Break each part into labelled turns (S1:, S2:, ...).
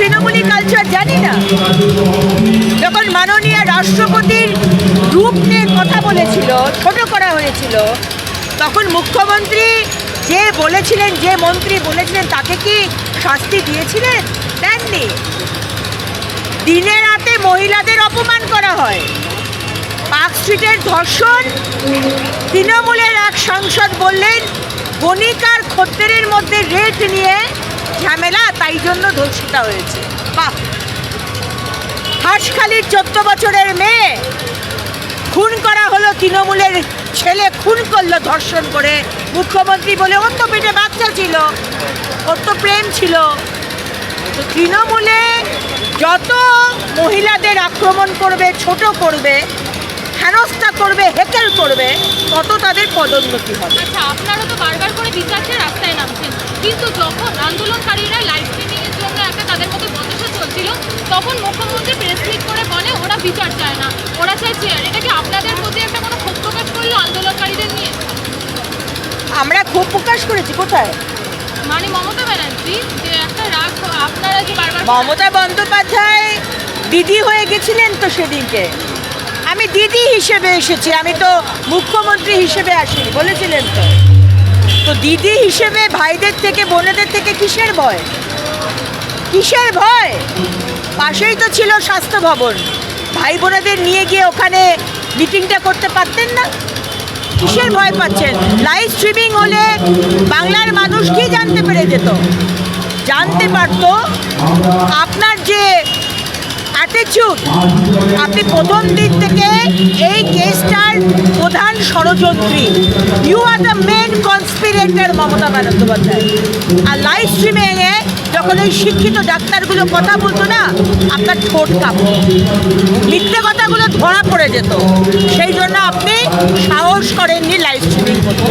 S1: তৃণমূলী culture জানি না। যখন মাননীয় রাষ্ট্রপতির রূপ নিয়ে কথা বলেছিল, ছোট করা হয়েছিল, তখন মুখ্যমন্ত্রী যে বলেছিলেন, যে মন্ত্রী বলেছিলেন, তাকে কি শাস্তি দিয়েছিলেন? দেননি। দিনে রাতে মহিলাদের অপমান করা হয়। পার্ক স্ট্রিটের ধর্ষণ, তৃণমূলের এক সাংসদ বললেন বণিকার খদ্দেরের মধ্যে রেট নিয়ে ঝামেলা, তাই জন্য ধর্ষিতা হয়েছে। বাহ! হাঁসখালির চোদ্দ বছরের মেয়ে, খুন করা হলো তৃণমূলের ছেলে, খুন করল ধর্ষণ করে মুখ্যমন্ত্রী বলে ওর তো পেটে বাচ্চা ছিল ওর তো প্রেম ছিল। তো তৃণমূলে যত মহিলাদের আক্রমণ করবে, ছোট করবে হেনস্থা করবে হেকেল করবে তত তাদের পদোন্নতি হবে।
S2: আচ্ছা আপনারা তো বারবার করে বিচার চেয়ে রাস্তায় নামছেন। কিন্তু যখন আন্দোলনকারীরা লাইভ স্ট্রিমিং এর জন্য একটা তাদের মধ্যে বচসা চলছিল তখন মুখ্যমন্ত্রী প্রেস মিট করে বলে ওরা বিচার চায় না ওরা চায় চেয়ার এটা কি আপনাদের প্রতি একটা কোনো ক্ষোভ প্রকাশ করল আন্দোলনকারীদের নিয়ে?
S1: আমরা খুব প্রকাশ করেছি কোথায়?
S2: মানে মমতা ব্যানার্জি যে একটা রাগ আপনারা যে বারবার
S1: মমতা বন্দ্যোপাধ্যায় দিদি হয়ে গেছিলেন তো সেদিনকে। আমি দিদি হিসেবে এসেছি, আমি তো মুখ্যমন্ত্রী হিসেবে আসিনি, বলেছিলেন তো। তো দিদি হিসেবে ভাইদের থেকে, বোনেদের থেকে কিসের ভয়? কিসের ভয়? পাশেই তো ছিল স্বাস্থ্য ভবন। ভাই বোনেদের নিয়ে গিয়ে ওখানে মিটিংটা করতে পারতেন না? কিসের ভয় পাচ্ছেন? লাইভ স্ট্রিমিং হলে বাংলার মানুষ কি জানতে পেরে যেত? জানতে পারতো আপনার যে অ্যাটিচিউড আপনি প্রথম দিন থেকে এই কেসটার প্রধান ষড়যন্ত্রী। You are the main conspirator Mamata Bandyopadhyay. R live স্ট্রিমিংয়ে যখন এই শিক্ষিত ডাক্তারগুলো কথা বলতো না, আপনার ঠোঁট কাঁপতো। মিথ্যে কথাগুলো ধরা পড়ে যেত। সেই জন্য আপনি সাহস করেননি লাইভ স্ট্রিমিং করতে।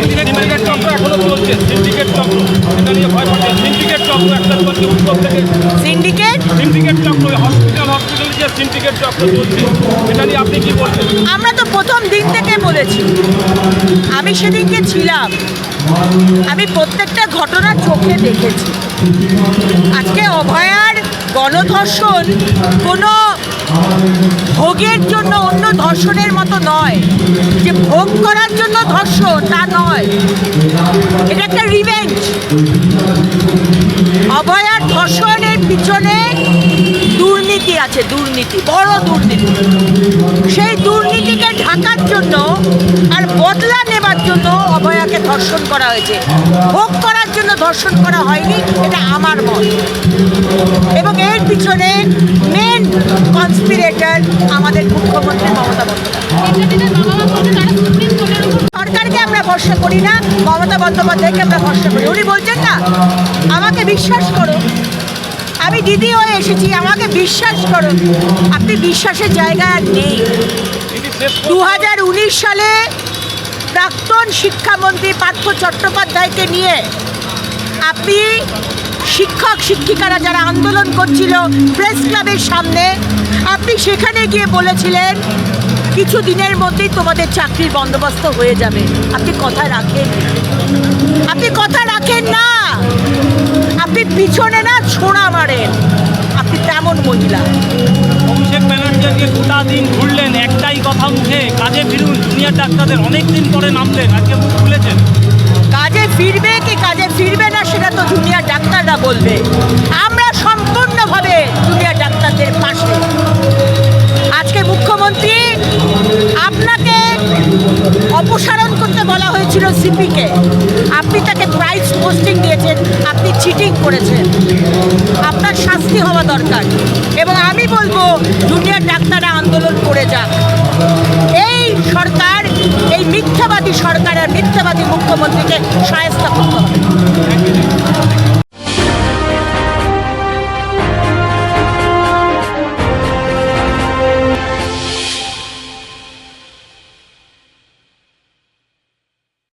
S3: চক্র এখনও চলছে সিন্ডিকেট চক্র এটা নিয়ে ভয় পাচ্ছে সিন্ডিকেট চক্র একটা চলছে উত্তর থেকে।
S1: সিন্ডিকেট
S3: সিন্ডিকেট চক্র হসপিটাল হসপিটাল যে সিন্ডিকেট চক্র চলছে এটা নিয়ে আপনি কি বলছেন?
S1: আমরা তো প্রথম দিন থেকে বলেছি। আমি সেদিনকে ছিলাম। আমি প্রত্যেকটা ঘটনা চোখে দেখেছি। আজকে অভয়ার গণধর্ষণ কোনো ভোগের জন্য অন্য ধর্ষণের মতো নয় যে ভোগ করার জন্য ধর্ষণ তা নয়। এটা একটা রিভেঞ্জ অভয়ার ধর্ষণের পিছনে দুর্নীতি আছে, দুর্নীতি, বড় দুর্নীতি। সেই দুর্নীতিকে ঢাকার জন্য আর বদলা নেবার জন্য অভয়াকে ধর্ষণ করা হয়েছে। ভোগ করার জন্য ধর্ষণ করা হয়নি, এটা আমার মত। এবং এর পিছনে মেন কনস্পিরেটর আমাদের মুখ্যমন্ত্রী মমতা বন্দ্যোপাধ্যায়। সরকারকে আমরা ভরসা করি না, মমতা বন্দ্যোপাধ্যায়কে আমরা ভরসা করি। উনি বলছেন না, আমাকে বিশ্বাস করো আমি দিদি হয়ে এসেছি, আমাকে বিশ্বাস করুন আপনি বিশ্বাসের জায়গা আর নেই। দু হাজার উনিশ সালে প্রাক্তন শিক্ষামন্ত্রী পার্থ চট্টোপাধ্যায়কে নিয়ে আপনি শিক্ষক, শিক্ষিকারা যারা আন্দোলন করছিল প্রেস ক্লাবের সামনে, আপনি সেখানে গিয়ে বলেছিলেন কিছু দিনের মধ্যেই তোমাদের চাকরির বন্দোবস্ত হয়ে যাবে। আপনি কথা রাখেন। আপনি কথা রাখেন না। আপনি পিছনে না ছোড়া মারেন। আপনি তেমন মহিলা।
S3: অভিষেক ব্যানার্জি গোটা দিন ঘুরলেন একটাই কথা মুখে কাজে ফিরুন জুনিয়র ডাক্তারদের অনেক দিন পরে নামলেন আজকে মুখ খুলেছেন।
S1: কাজে ফিরবে কি কাজে ফিরবে না সেটা তো জুনিয়র ডাক্তাররা বলবে। আপনাকে অপসারণ করতে বলা হয়েছিল সিপিকে। আপনি তাকে প্রাইস পোস্টিং দিয়েছেন, আপনি চিটিং করেছেন। আপনার শাস্তি হওয়া দরকার। এবং আমি বলব জুনিয়র ডাক্তাররা আন্দোলন করে যাক। এই সরকার, এই মিথ্যাবাদী সরকার আর মিথ্যাবাদী মুখ্যমন্ত্রীকে